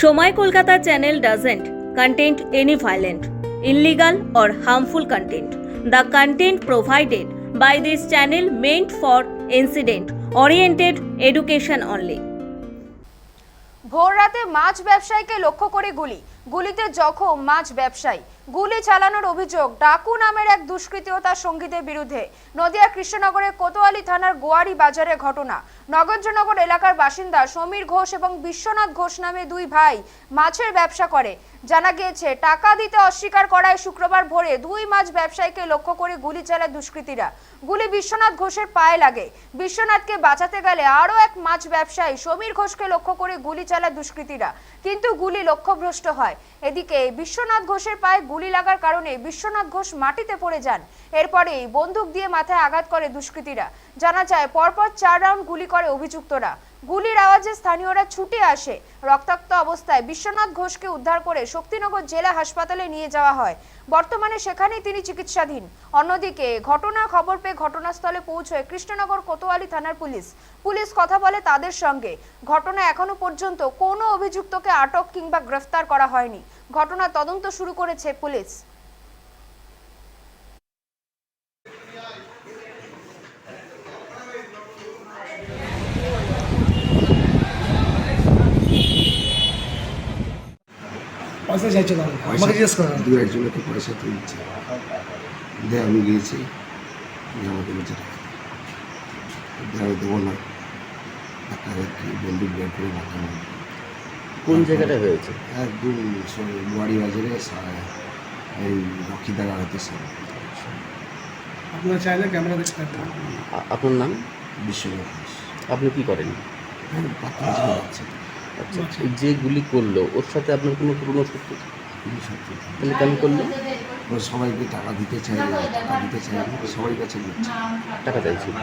সময় Kolkata channel doesn't content any violent illegal or harmful content the content provided by this channel meant for incident oriented education only ভোররাতে মাছ ব্যবসায়ীকে লক্ষ্য করে গুলি। গুলিতে জখম মাছ ব্যবসায়ী। গুলি চালানোর অভিযোগ ডাকু নামের এক দুষ্কৃতী ও তার সঙ্গীদের বিরুদ্ধে। নদিয়া কৃষ্ণনগরের কোতোয়ালি থানার গোয়ারি বাজারে ঘটনা। নগেন্দ্রনগর এলাকার বাসিন্দা সমীর ঘোষ এবং বিশ্বনাথ ঘোষ নামে দুই ভাই মাছের ব্যবসা করে। জানা গিয়েছে, টাকা দিতে অস্বীকার করায় শুক্রবার ভোরে দুই মাছ ব্যবসায়ীকে লক্ষ্য করে গুলি চালায় দুষ্কৃতীরা। গুলি বিশ্বনাথ ঘোষের পায়ে লাগে। বিশ্বনাথকে বাঁচাতে গেলে আরও এক মাছ ব্যবসায়ী সমীর ঘোষকে লক্ষ্য করে গুলি চালায় দুষ্কৃতীরা। কিন্তু গুলি লক্ষ্যভ্রষ্ট হয়। এদিকে বিশ্বনাথ ঘোষের পায়ে গুলি লাগার কারণে বিশ্বনাথ ঘোষ মাটিতে পড়ে যান। এরপরেই বন্দুক দিয়ে মাথায় আঘাত করে দুষ্কৃতীরা। জানা যায়, পরপর চার রাউন্ড গুলি করে অভিযুক্তরা। গুলির আওয়াজে স্থানীয়রা ছুটে আসে। রক্তাক্ত অবস্থায় বিশ্বনাথ ঘোষকে উদ্ধার করে শক্তিনগর জেলা হাসপাতালে নিয়ে যাওয়া হয়। বর্তমানে সেখানেই তিনি চিকিৎসাধীন। অন্যদিকে ঘটনার খবর পেয়ে ঘটনাস্থলে পৌঁছয় কৃষ্ণনগর কোতোয়ালি থানার পুলিশ। পুলিশ কথা বলে তাদের সঙ্গে। ঘটনা এখনও পর্যন্ত কোনো অভিযুক্তকে আটক কিংবা গ্রেফতার করা হয়নি। ঘটনার তদন্ত শুরু করেছে পুলিশ। পয়সা চাইছে না আমাকে জিজ্ঞেস করেন দু একজনকে পয়সা তুলছে দিয়ে আমি গিয়েছি। আমাকে বলছে আমি দেবো না। একটা বন্দুক বের করে মাথা কোন জায়গাটা হয়েছে? একদম বুয়ারি বাজারে এই রক্ষিতার আড়তের সামনে আপনারা চাইলে ক্যামেরা দেখতে আপনার নাম? বিশ্বনাথ আপনি কি করেন? আচ্ছা এই যে গুলি করল ওর সাথে আপনার কোনো পুরনো সত্য তাহলে কেন করল? ও সবাইকে টাকা দিতে চাই টাকা দিতে চাই সবাই কাছে দিচ্ছে। টাকা চাইছিল।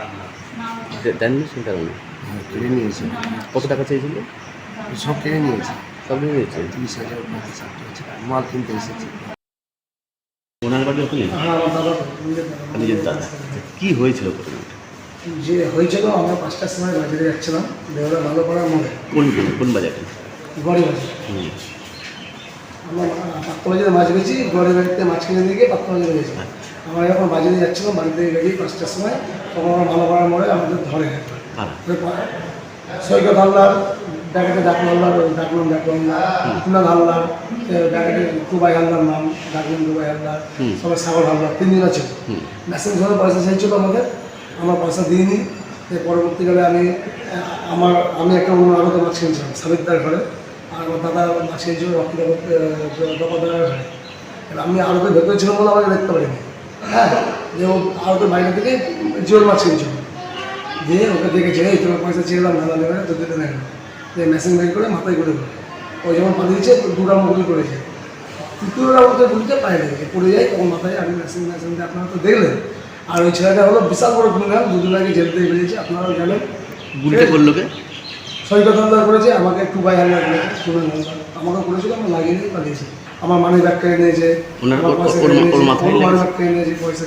দেননি সেই কারণে? হ্যাঁ কেড়ে নিয়েছে। কত টাকা চেয়েছিল সব কেড়ে নিয়েছে। সব নিয়ে নিয়েছে? তিরিশ হাজার পঁয়ত্রিশ হাজার মাল কিনতে এসেছে। ওনার বাড়ি ওখানে? হ্যাঁ নিজের দাদা। কি হয়েছিল ঘটনাটা যে হয়েছিল আমরা পাঁচটার সময় বাজারে যাচ্ছিলাম। দেওয়ারা ভালো করার মনে কোন কোন বাজারে? গড়ি বাজার আমরা পাত্র বাজারে মাছ বেছি গড়ি বাড়িতে মাছ কিনে দিয়ে গিয়ে পাত্র বাজারে গেছি আমরা যখন বাজারে যাচ্ছিলাম বাড়ি থেকে বেরিয়ে পাঁচটার সময় তখন আমরা ভালো করার মনে আমাদের ধরে। কারা সৈকত হালদার ব্যাকেটে ডাকলো হালদার ডাকলাম ডাকলাম কুনাল হালদার ব্যাকেটে কুবাই হালদার নাম ডাকলাম কুবাই হালদার। সবাই সাগর হালদার তিনদিন আছে হুম। মেসেজ ধরে পয়সা চাইছিল আমাদের। আমরা পয়সা দিইনি। পরবর্তীকালে আমি, আমার, আমি একটা অন্য আরও মাছ কিনছিলাম সাবিকদার ঘরে আর আমার দাদা মাছ কিনছিল রক্ত দপাদার ঘরে আমি আরতে ভেতরে ছিলাম বলে আমাকে দেখতে পারিনি। হ্যাঁ যে ও আরতের বাইরে থেকে জিওল মাছ কিনছিল দিয়ে ওকে দেখেছে, এই, তোমার পয়সা চেয়েলাম দাদা নেবে তো দিতে নেই যে মেশিন বের করে মাথায় করে করে ও যেমন পাঠিয়েছে দুটা মুগুলি করেছে। তৃতীয়টা মধ্যে গুলিতে পায়ে লেগেছে পড়ে যায়, তখন মাথায় আমি মেশিন মেশিন আপনারা তো দেখলেন। আর ওই ছেলেটা হলো বিশাল বড় ক্রিমিনাল দুদিন আগে জেল থেকে বেরিয়েছে আপনারাও জানেন। গুলিটা করল কে? সৈকত হালদার করেছে আমাকে একটু বাই হালদার করেছে সুমন হালদার আমাকে করেছিল আমি লাগিয়ে নিয়ে পালিয়েছি আমার মানি ব্যাগ কেড়ে নিয়েছে ওনার- আমার পয়সা কেড়ে নিয়েছে, মানি পয়সা